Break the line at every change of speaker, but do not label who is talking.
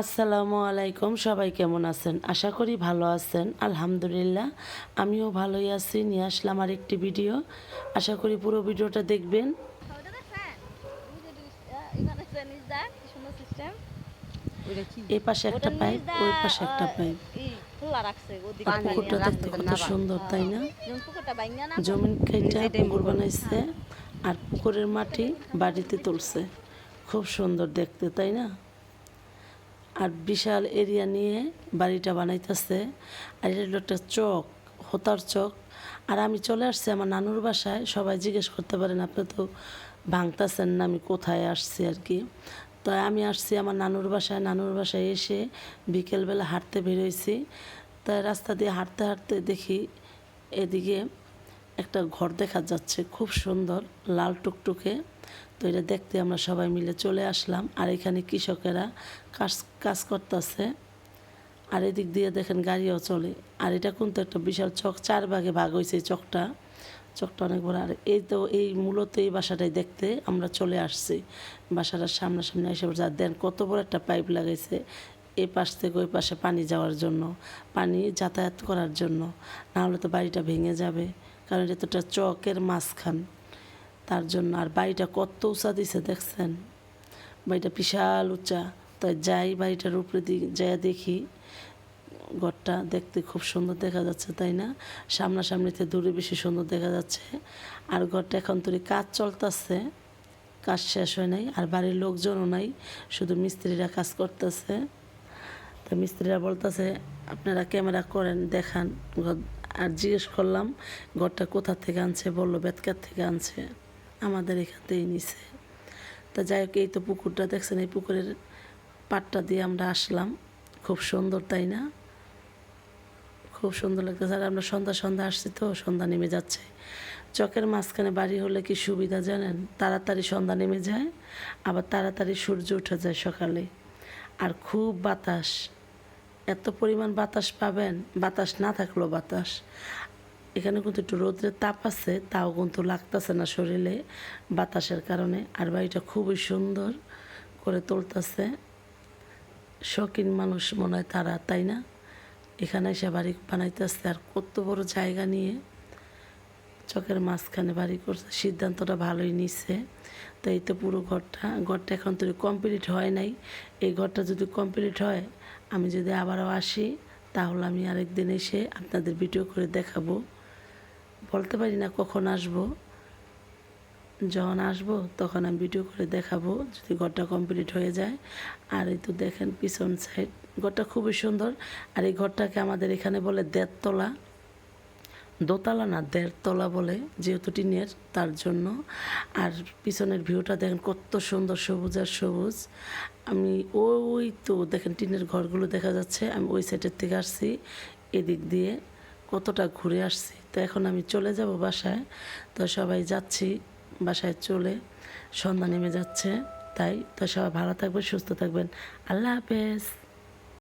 আসসালামু আলাইকুম সবাই কেমন আছেন? আশা করি ভালো আছেন। আলহামদুলিল্লাহ আমিও ভালোই আছি। নিয়ে আসলাম আর একটি ভিডিও। আশা করি পুরো ভিডিওটা দেখবেন। এই পাশে একটা পাইপ ওই পাশে একটা পাইপ। পুকুরটা দেখতে কত সুন্দর তাই না? জমিন খেটে পুকুর বানাইছে আর পুকুরের মাটি বাড়িতে তুলছে। খুব সুন্দর দেখতে তাই না? আর বিশাল এরিয়া নিয়ে বাড়িটা বানাইতেছে। আর এটা একটা চক, হোতার চক। আর আমি চলে আসছি আমার নানুর বাসায়। সবাই জিজ্ঞেস করতে পারেন, আপনি তো ভাঙতেছেন না, আমি কোথায় আসছি আর কি? তো আমি আসছি আমার নানুর বাসায়। নানুর বাসায় এসে বিকেলবেলা হাঁটতে বেরোইছি তাই রাস্তা দিয়ে হাঁটতে হাঁটতে দেখি এদিকে একটা ঘর দেখা যাচ্ছে, খুব সুন্দর, লাল টুকটুকে। তো এটা দেখতে আমরা সবাই মিলে চলে আসলাম। আর এখানে কৃষকেরা কাজ কাজ করতেছে। আর এদিক দিয়ে দেখেন গাড়িও চলে। আর এটা কিন্তু একটা বিশাল চক চার ভাগে ভাগ হয়েছে চকটা। চকটা অনেক বড়। আর এই তো, এই মূলত এই বাসাটাই দেখতে আমরা চলে আসছি। বাসাটার সামনাসামনি এসে যা দেন কত বড় একটা পাইপ লাগাইছে এই পাশ থেকে ওই পাশে পানি যাওয়ার জন্য, পানি যাতায়াত করার জন্য। না হলে তো বাড়িটা ভেঙে যাবে। কারণ এটা চকের মাঝখান। তার জন্য আর বাড়িটা কত উঁচা দিছে দেখছেন? বাড়িটা বিশাল উঁচা। তাই যাই বাড়িটার উপরে দিকে যাই দেখি, ঘরটা দেখতে খুব সুন্দর দেখা যাচ্ছে, তাই না? সামনাসামনিতে দূরে বেশি সুন্দর দেখা যাচ্ছে। আর ঘরটা এখন তৈরি, কাজ চলতেছে, কাজ শেষ হয় নাই, আর বাড়ির লোকজনও নাই, শুধু মিস্ত্রিরা কাজ করতেছে। তো মিস্ত্রিরা বলতেছে, আপনারা ক্যামেরা করেন, দেখান ঘর- আর জিজ্ঞেস করলাম, ঘরটা কোথা থেকে আনছে? বলল বেতকার থেকে আনছে। আমাদের এখান থেকেই নিছে। তা যাই হোক, এই তো পুকুরটা দেখছেন, এই পুকুরের পাটটা দিয়ে আমরা আসলাম। খুব সুন্দর, তাই না? খুব সুন্দর লাগতেছে। আর আমরা সন্ধ্যা সন্ধ্যা আসছি তো, সন্ধ্যা নেমে যাচ্ছে। চকের মাঝখানে বাড়ি হলে কি সুবিধা জানেন? তাড়াতাড়ি সন্ধ্যা নেমে যায়, আবার তাড়াতাড়ি সূর্য উঠে যায় সকালে। আর খুব বাতাস। এত পরিমাণ বাতাস পাবেন, বাতাস না থাকলেও বাতাস। এখানে কিন্তু একটু রোদ্রের তাপ আছে, তাও কিন্তু লাগতেছে না শরীরে বাতাসের কারণে। আর বাড়িটা খুবই সুন্দর করে তুলতেছে। শখিন মানুষ মনে হয় তারা, তাই না? এখানে এসে বাড়ি বানাইতেছে আর কত বড় জায়গা নিয়ে। চকের মাঝখানে বাড়ি করছে, সিদ্ধান্তটা ভালোই নিছে। তো এই তো পুরো ঘরটা ঘরটা এখন তো কমপ্লিট হয় নাই। এই ঘরটা যদি কমপ্লিট হয়, আমি যদি আবারও আসি, তাহলে আমি আরেকদিন এসে আপনাদের ভিডিও করে দেখাবো। বলতে পারি না কখন আসব। যখন আসব, তখন আমি ভিডিও করে দেখাবো যদি ঘরটা কমপ্লিট হয়ে যায়। আর এই তো দেখেন পিছন সাইড ঘরটা খুবই সুন্দর। আর এই ঘরটাকে আমাদের এখানে বলে দেড়তলা। দোতলা না দেড়তলা বলে যেহেতু টিনের, তার জন্য। আর পিছনের ভিউটা দেখেন কত সুন্দর সবুজ আর সবুজ। আমি ওই তো দেখেন টিনের ঘরগুলো দেখা যাচ্ছে, আমি ওই সাইডের থেকে আসছি, এদিক দিয়ে কতটা ঘুরে আসছি। তো এখন আমি চলে যাব বাসায়, তো সবাই যাচ্ছি, বাসায় চলে সন্ধ্যা নেমে যাচ্ছে। তাই তো সবাই ভালো থাকবেন, সুস্থ থাকবেন। আল্লাহ হাফেজ।